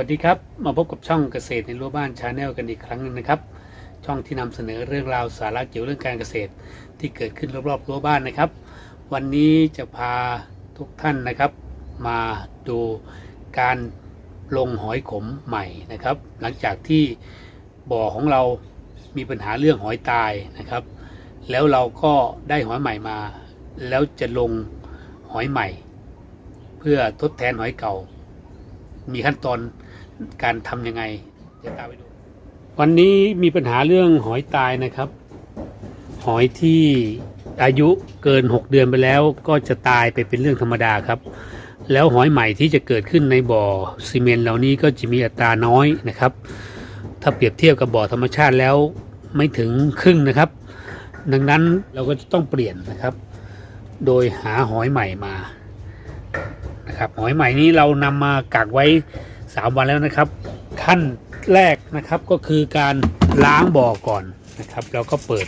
วัสดีครับ มาพบกับช่องเกษตรในรั้วบ้านชาแนลกันอีกครั้งหนึ่งนะครับ ช่องที่นำเสนอเรื่องราวสาระเกี่ยวเรื่องการเกษตรที่เกิดขึ้นรอบๆรั้วบ้านนะครับ วันนี้จะพาทุกท่านนะครับ มาดูการลงหอยขมใหม่นะครับ หลังจากที่บ่อของเรามีปัญหาเรื่องหอยตายนะครับ แล้วเราก็ได้หอยใหม่มา แล้วจะลงหอยใหม่ เพื่อทดแทนหอยเก่า มีขั้นตอนการทำยังไงเดี๋ยวตามไปดู วันนี้มีปัญหาเรื่องหอยตายนะครับ หอยที่อายุเกิน 6 เดือนไปแล้วก็จะตายไปเป็นเรื่องธรรมดาครับ แล้วหอยใหม่ที่จะเกิดขึ้นในบ่อซีเมนต์เหล่านี้ก็จะมีอัตราน้อยนะครับ ถ้าเปรียบเทียบกับบ่อธรรมชาติแล้วไม่ถึงครึ่งนะครับ ดังนั้นเราก็จะต้องเปลี่ยนนะครับ โดยหาหอยใหม่มา นะครับหอยใหม่นี้เรานำมากักไว้ 3 วันแล้วนะครับ ขั้นแรกนะครับก็คือการล้างบ่อก่อนนะครับเราก็เปิด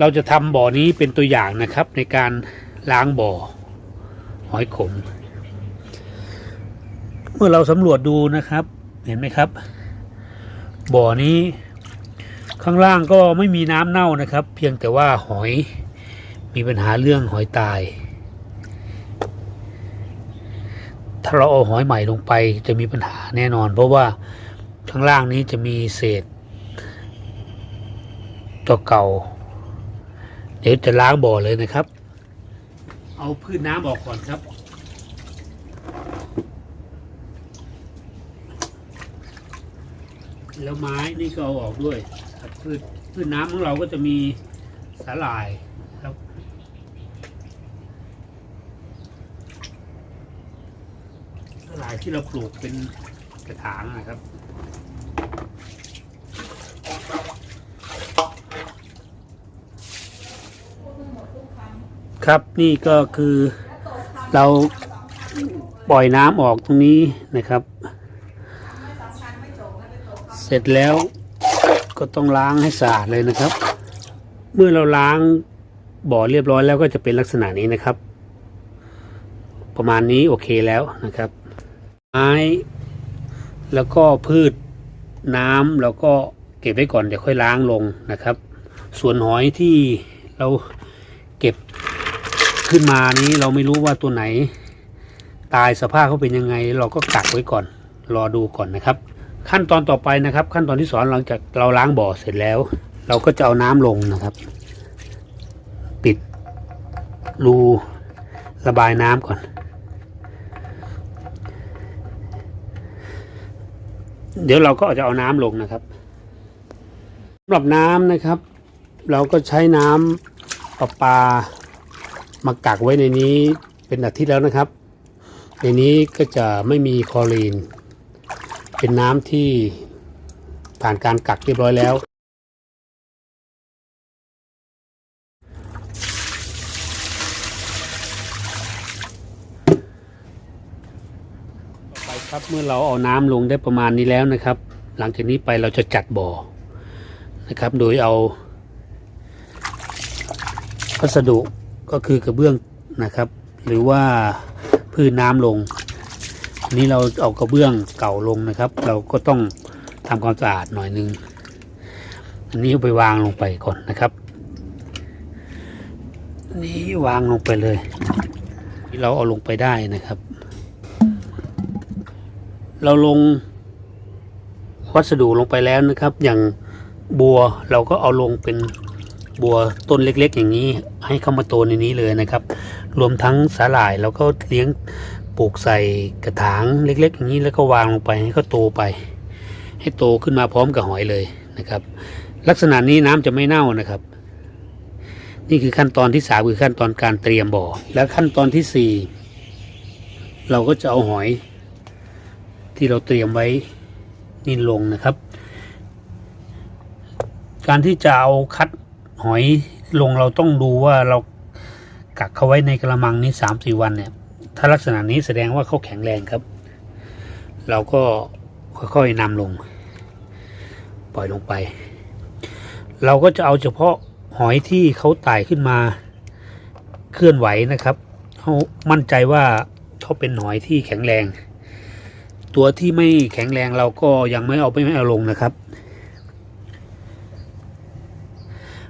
เราจะทำบ่อนี้เป็นตัวอย่างนะครับในการล้างบ่อหอยขม เมื่อเราสำรวจดูนะครับเห็นไหมครับ บ่อนี้ข้างล่างก็ไม่มีน้ำเน่านะครับ เพียงแต่ว่าหอยมีปัญหาเรื่องหอยตาย ถ้าเราเอาหอยใหม่ลงไปจะมีปัญหาแน่นอน เพราะว่าข้างล่างนี้จะมีเศษตัวเก่า เดี๋ยวจะล้างบ่อเลยนะครับ เอาพืชน้ำออกก่อนครับแล้วไม้นี่ก็เอาออกด้วยพืชพืชน้ำของเราก็จะมีสาหร่ายครับ สลาย ที่เราปลูกเป็นกระถางนะครับ ครับนี่ก็คือเราปล่อยน้ำออกตรงนี้นะครับ เสร็จแล้วก็ต้องล้างให้สะอาดเลยนะครับ เมื่อเราล้างบ่อเรียบร้อยแล้วก็จะเป็นลักษณะนี้นะครับ ประมาณนี้โอเคแล้วนะครับ ม้แล้วก็พืชน้ำแล้วก็เก็บไว้ก่อนเดี๋ยวค่อยล้างลงนะครับ ส่วนหอยที่เราเก็บขึ้นมานี้เราไม่รู้ว่าตัวไหน ตายสภาพเขาเป็นยังไง เราก็กักไว้ก่อน รอดูก่อนนะครับ ขั้นตอนต่อไปนะครับ ขั้นตอนที่สองหลังจากเราล้างบ่อเสร็จแล้ว เราก็จะเอาน้ำลงนะครับ ปิดรูระบายน้ำก่อน เดี๋ยวเราก็จะเอาน้ำลงนะครับสำหรับน้ำนะครับ เราก็ใช้น้ำประปามากักไว้ในนี้เป็นอาทิตย์แล้วนะครับ ในนี้ก็จะไม่มีคลอรีน เป็นน้ำที่ผ่านการกักเรียบร้อยแล้ว ต่อไป ครับเมื่อเราเอาน้ำลงได้ประมาณนี้แล้วนะครับ หลังจากนี้ไปเราจะจัดบ่อนะครับ โดยเอาวัสดุก็คือกระเบื้องนะครับ หรือว่าพืชน้ำลงนนี้เราเอากระเบื้องเก่าลงนะครับ เราก็ต้องทำความสะอาดหน่อยนึงอันนี้ไปวางลงไปก่อนนะครับนนี้วางลงไปเลย ที่เราเอาลงไปได้นะครับ เราลงวัสดุลงไปแล้วนะครับ อย่างบัวเราก็เอาลงเป็นบัวต้นเล็ก ๆ อย่างนี้ให้เข้ามาโตในนี้เลยนะครับ รวมทั้งสาหร่ายเราก็เลี้ยงปลูกใส่กระถางเล็ก ๆ อย่างนี้แล้วก็วางลงไปให้เขาโตไป ให้โตขึ้นมาพร้อมกับหอยเลยนะครับ ลักษณะนี้น้ำจะไม่เน่านะครับ นี่คือขั้นตอนที่สามคือขั้นตอนการเตรียมบ่อ แล้วขั้นตอนที่สี่เราก็จะเอาหอย ที่เราเตรียมไว้นี่ลงนะครับ การที่จะเอาคัดหอยลงเราต้องดูว่าเรากักเขาไว้ในกระมังนี้สามสี่วันเนี่ย ถ้าลักษณะนี้แสดงว่าเขาแข็งแรงครับ เราก็ค่อยๆนำลง ปล่อยลงไป เราก็จะเอาเฉพาะหอยที่เขาไต่ขึ้นมาเคลื่อนไหวนะครับเขามั่นใจว่าเขาเป็นหอยที่แข็งแรง ตัวที่ไม่แข็งแรงเราก็ยังไม่เอาไปไม่เอาลงนะครับ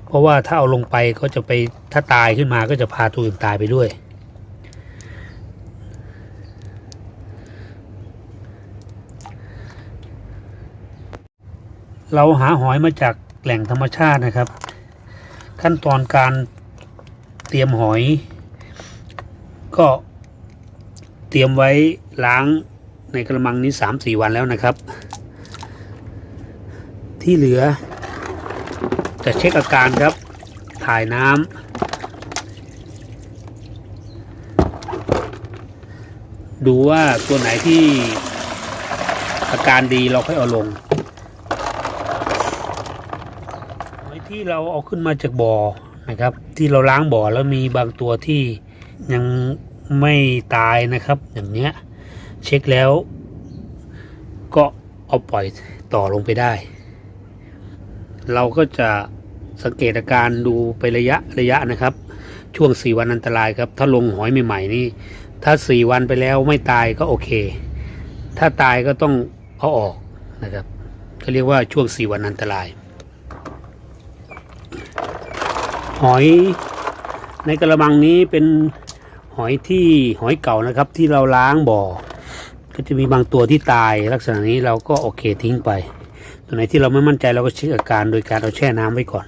เพราะว่าถ้าเอาลงไปก็จะไปถ้าตายขึ้นมาก็จะพาตัวอื่นตายไปด้วยเราหาหอยมาจากแหล่งธรรมชาตินะครับ ขั้นตอนการเตรียมหอย ก็เตรียมไว้ล้าง ในกระมังนี้สามสี่วันแล้วนะครับ ที่เหลือ จะเช็คอาการครับ ถ่ายน้ำดูว่าตัวไหนที่อาการดีเราค่อยเอาลงหอที่เราเอาขึ้นมาจากบ่อนะครับ ที่เราล้างบ่อแล้วมีบางตัวที่ยังไม่ตายนะครับ อย่างเนี้ย เช็คแล้ว ก็เอาปล่อยต่อลงไปได้ เราก็จะสังเกตอาการดูไประยะระยะนะครับ ช่วง 4 วันอันตรายครับ ถ้าลงหอยใหม่ๆนี่ถ้า 4 วันไปแล้วไม่ตายก็โอเค ถ้าตายก็ต้องเอาออกนะครับเขาเรียกว่าช่วง 4 วันอันตราย หอยในกระมังนี้เป็นหอยที่หอยเก่านะครับที่เราล้างบ่อ ก็จะมีบางตัวที่ตายลักษณะนี้เราก็โอเคทิ้งไป ตัวไหนที่เราไม่มั่นใจเราก็เช็คอาการโดยการเอาแช่น้ำไว้ก่อน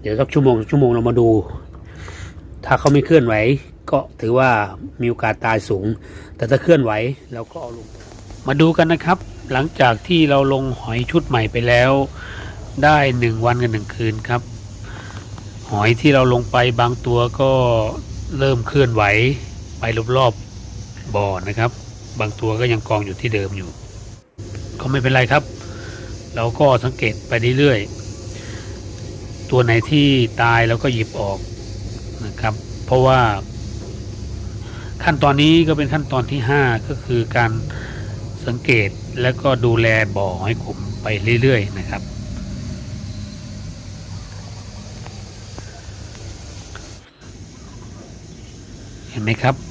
เดี๋ยวสักชั่วโมงชั่วโมงเรามาดู ถ้าเขาไม่เคลื่อนไหว ก็ถือว่ามีโอกาสตายสูง แต่ถ้าเคลื่อนไหวเราก็เอาลง มาดูกันนะครับ หลังจากที่เราลงหอยชุดใหม่ไปแล้ว ได้หนึ่งวันกับหนึ่งคืนครับ หอยที่เราลงไปบางตัวก็เริ่มเคลื่อนไหวไปรอบๆบ่อนะครับ บางตัวก็ยังกองอยู่ที่เดิมอยู่ ก็ไม่เป็นไรครับ เราก็สังเกตไปเรื่อยๆตัวไหนที่ตายเราก็หยิบออกนะครับ เพราะว่าขั้นตอนนี้ก็เป็นขั้นตอนที่ 5 ก็คือการสังเกตและก็ดูแลบ่อใหอยขมไปเรื่อยๆนะครับ เห็นไหมครับ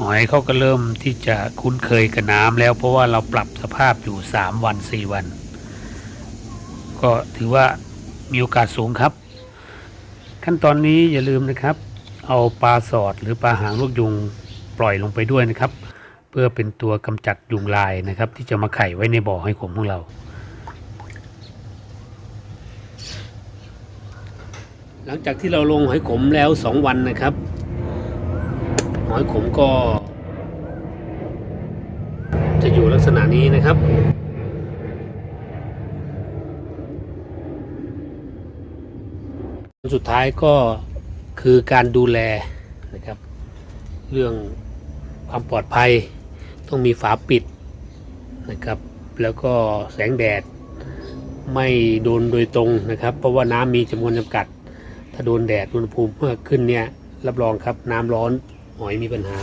หอยเขาก็เริ่มที่จะคุ้นเคยกับน้ำแล้ว เพราะว่าเราปรับสภาพอยู่3วัน4วัน ก็ถือว่ามีโอกาสสูงครับ ขั้นตอนนี้อย่าลืมนะครับ เอาปลาสอดหรือปลาหางลูกยุงปล่อยลงไปด้วยนะครับ เพื่อเป็นตัวกำจัดยุงลายนะครับ ที่จะมาไข่ไว้ในบ่อให้ขมของเรา หลังจากที่เราลงหอยขมแล้ว 2 วันนะครับ อยขมก็ จะอยู่ลักษณะนี้นะครับสุดท้ายก็คือการดูแลนะครับ เรื่องความปลอดภัยต้องมีฝาปิดนะครับ แล้วก็แสงแดดไม่โดนโดยตรงนะครับ เพราะว่าน้ำมีจำนวนจำกัด ถ้าโดนแดดอุณหภูมิเมื่อขึ้นเนี่ยรับรองครับน้ำร้อน หอยมีปัญหา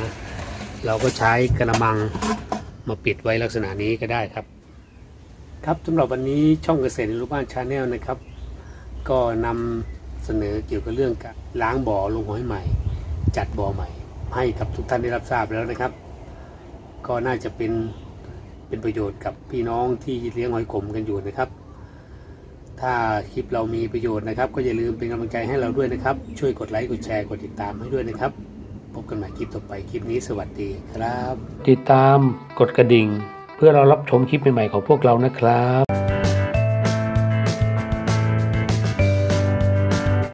เราก็ใช้กระมังมาปิดไว้ลักษณะนี้ก็ได้ครับ ครับสำหรับวันนี้ช่องเกษตรในรูปบ้านชาแนลนะครับ ก็นำเสนอเกี่ยวกับเรื่องการล้างบ่อลงหอยใหม่ จัดบ่อใหม่ ให้กับทุกท่านได้รับทราบแล้วนะครับ ก็น่าจะเป็นเป็นประโยชน์กับพี่น้องที่เลี้ยงหอยขมกันอยู่นะครับ ถ้าคลิปเรามีประโยชน์นะครับ ก็อย่าลืมเป็นกำลังใจให้เราด้วยนะครับ ช่วยกดไลค์กดแชร์กดติดตามให้ด้วยนะครับ พบกันใหม่คลิปต่อไปคลิปนี้สวัสดีครับ ติดตามกดกระดิ่ง เพื่อเรารับชมคลิปใหม่ๆของพวกเรานะครับ